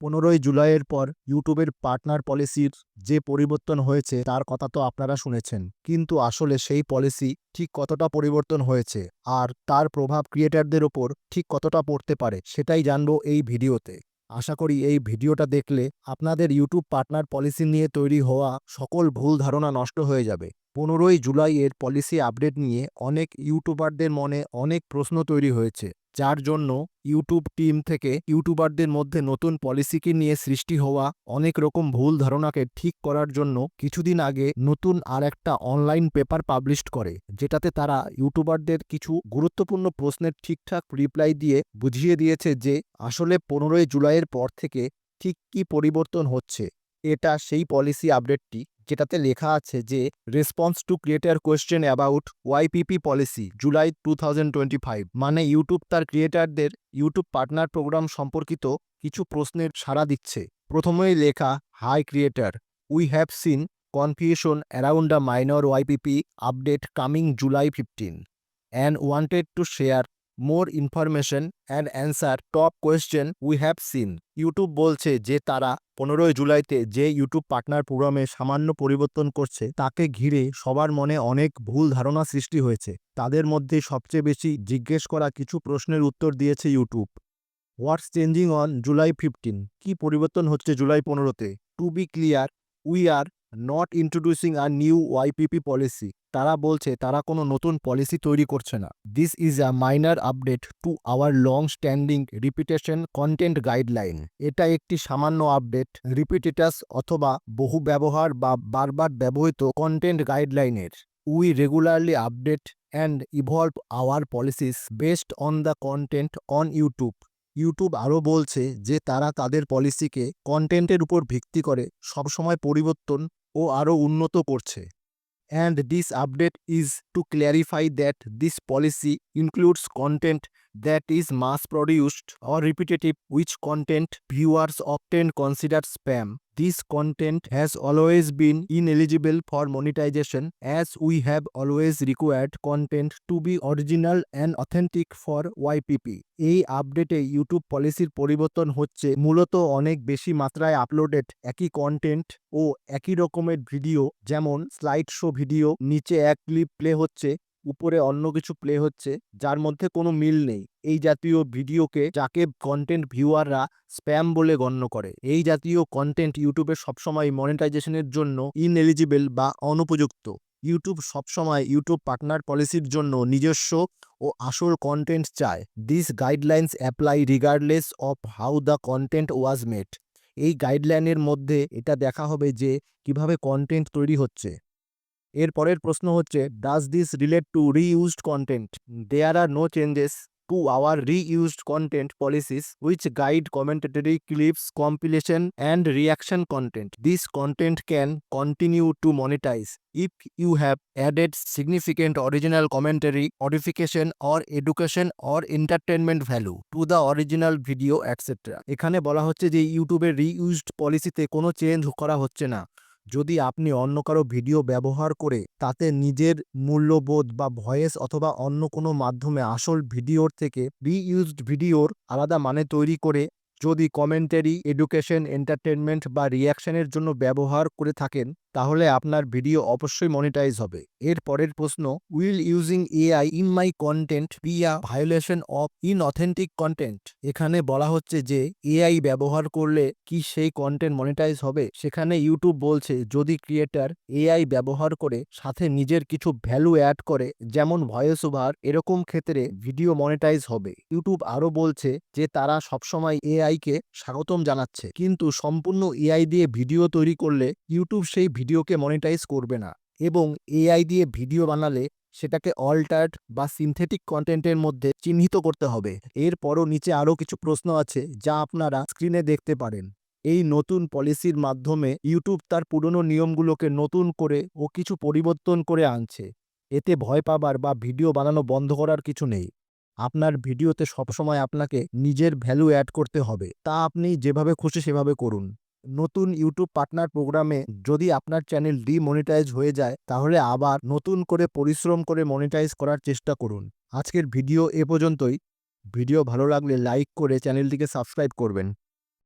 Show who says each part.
Speaker 1: পনেরোই জুলাইয়ের পর ইউটিউবের পার্টনার পলিসির যে পরিবর্তন হয়েছে, তার কথা তো আপনারা শুনেছেন। কিন্তু আসলে সেই পলিসি ঠিক কতটা পরিবর্তন হয়েছে আর তার প্রভাব ক্রিয়েটারদের ওপর ঠিক কতটা পড়তে পারে, সেটাই জানব এই ভিডিওতে। আশা করি এই ভিডিওটা দেখলে আপনাদের ইউটিউব পার্টনার পলিসি নিয়ে তৈরি হওয়া সকল ভুল ধারণা নষ্ট হয়ে যাবে। পনেরোই জুলাইয়ের পলিসি আপডেট নিয়ে অনেক ইউটিউবারদের মনে অনেক প্রশ্ন তৈরি হয়েছে। যার জন্য ইউটিউব টিম থেকে ইউটিউবারদের মধ্যে নতুন পলিসিকে নিয়ে সৃষ্টি হওয়া অনেক রকম ভুল ধারণাকে ঠিক করার জন্য কিছুদিন আগে নতুন আর একটা অনলাইন পেপার পাবলিশড করে, যেটাতে তারা ইউটিউবারদের কিছু গুরুত্বপূর্ণ প্রশ্নের ঠিকঠাক রিপ্লাই দিয়ে বুঝিয়ে দিয়েছে যে আসলে পনেরোই জুলাইয়ের পর থেকে ঠিক কী পরিবর্তন হচ্ছে। এটা সেই পলিসি আপডেটটি যেটাতে লেখা আছে যে response to creator question about YPP policy July to মানে ইউটিউব তার ক্রিয়েটারদের ইউটিউব পার্টনার প্রোগ্রাম সম্পর্কিত কিছু প্রশ্নের সাড়া দিচ্ছে। প্রথমেই লেখা hi creator we have seen confusion around the minor YPP update coming July fifteen and wanted to share more information and answer top question we have seen YouTube বলছে যে তারা পনেরোই জুলাইতে যে ইউটিউব পার্টনার প্রোগ্রামে সামান্য পরিবর্তন করছে, তাকে ঘিরে সবার মনে অনেক ভুল ধারণা সৃষ্টি হয়েছে। তাদের মধ্যে সবচেয়ে বেশি জিজ্ঞেস করা কিছু প্রশ্নের উত্তর দিয়েছে YouTube what's changing on July fifteen কি পরিবর্তন হচ্ছে জুলাই পনেরোতে? To be clear we are not introducing a new YPP policy তারা বলছে, তারা কোনো নতুন পলিসি তৈরি করছে না। This is a minor update to our long standing repetition content guideline এটা একটি সামান্য আপডেট রিপিটেটাস অথবা বহু ব্যবহার বা বারবার ব্যবহৃত content গাইডলাইনের we regularly update and evolve our policies based on the content on YouTube YouTube আরও বলছে যে, তারা তাদের পলিসিকে কন্টেন্টের উপর ভিত্তি করে সবসময় পরিবর্তন ও আরও উন্নত করছে। And this update is to clarify that this policy includes content that is mass produced or repetitive which content viewers often consider spam this content has always been ineligible for monetization as we have always required content to be original and authentic for YPP এই আপডেটে YouTube পলিসির পরিবর্তন হচ্ছে মূলত অনেক বেশি মাত্রায় uploaded একই কন্টেন্ট ও একই রকমের ভিডিও যেমন স্লাইড শো ভিডিও নিচে এক ক্লিপ প্লে হচ্ছে উপরে অন্য কিছু প্লে হচ্ছে, যার মধ্যে কোনো মিল নেই। এই জাতীয় ভিডিওকে যাকে কন্টেন্ট ভিউয়াররা স্প্যাম বলে গণ্য করে। এই জাতীয় কন্টেন্ট ইউটিউবে সবসময় মনিটাইজেশনের জন্য ইনএলিজিবল বা অনুপযুক্ত। ইউটিউব সবসময় ইউটিউব পার্টনার পলিসির জন্য নিজস্ব ও আসল কন্টেন্ট চায়। This guidelines apply regardless of how the content was made এই গাইডলাইনের মধ্যে এটা দেখা হবে যে কীভাবে কন্টেন্ট তৈরি হচ্ছে। এর পরের প্রশ্ন হচ্ছে does this relate to reused content there are no changes to our reused content policies which guide commentary clips compilation and reaction content this content can continue to monetize if you have added significant original commentary, modification or education or entertainment value to the original video etc. এখানে বলা হচ্ছে যে ইউটিউবের reused পলিসিতে কোনো change করা হচ্ছে না। যদি আপনি অন্য কারও ভিডিও ব্যবহার করে তাতে নিজের মূল্যবোধ বা ভয়েস অথবা অন্য কোনো মাধ্যমে আসল ভিডিওর থেকে রিইউজড ভিডিওর আলাদা মানে তৈরি করে যদি কমেন্টারি এডুকেশন এন্টারটেনমেন্ট বা রিয়াকশনের জন্য ব্যবহার করে থাকেন তাহলে আপনার ভিডিও অবশ্যই মনিটাইজ হবে। এর পরের প্রশ্ন will using AI in my content be a violation of inauthentic content এখানে বলা হচ্ছে যে এআই ব্যবহার করলে কি সেই কন্টেন্ট মনিটাইজ হবে? সেখানে ইউটিউব বলছে, যদি ক্রিয়েটার এআই ব্যবহার করে সাথে নিজের কিছু ভ্যালু অ্যাড করে, যেমন ভয়েস ওভার এরকম ক্ষেত্রে ভিডিও মনিটাইজ হবে। ইউটিউব আরও বলছে যে, তারা সবসময় এআইকে স্বাগতম জানাচ্ছে। কিন্তু সম্পূর্ণ এআই দিয়ে ভিডিও তৈরি করলে ইউটিউব সেই ভিডিওকে মনিটাইজ করবে না এবং এআই দিয়ে ভিডিও বানালে সেটাকে অল্টার্ড বা সিনথেটিক কন্টেন্টের মধ্যে চিহ্নিত করতে হবে। এরপরও নিচে আরও কিছু প্রশ্ন আছে যা আপনারা স্ক্রিনে দেখতে পারেন। এই নতুন পলিসির মাধ্যমে ইউটিউব তার পুরনো নিয়মগুলোকে নতুন করে ও কিছু পরিবর্তন করে আনছে। এতে ভয় পাবার বা ভিডিও বানানো বন্ধ করার কিছু নেই। আপনার ভিডিওতে সবসময় আপনাকে নিজের ভ্যালু অ্যাড করতে হবে। তা আপনি যেভাবে খুশি সেভাবে করুন। নতুন ইউটিউব পার্টনার প্রোগ্রামে যদি আপনার চ্যানেল ডিমনিটাইজ হয়ে যায়, তাহলে আবার নতুন করে পরিশ্রম করে মনিটাইজ করার চেষ্টা করুন। আজকের ভিডিও এ পর্যন্তই। ভিডিও ভালো লাগলে লাইক করে চ্যানেলটিকে সাবস্ক্রাইব করবেন।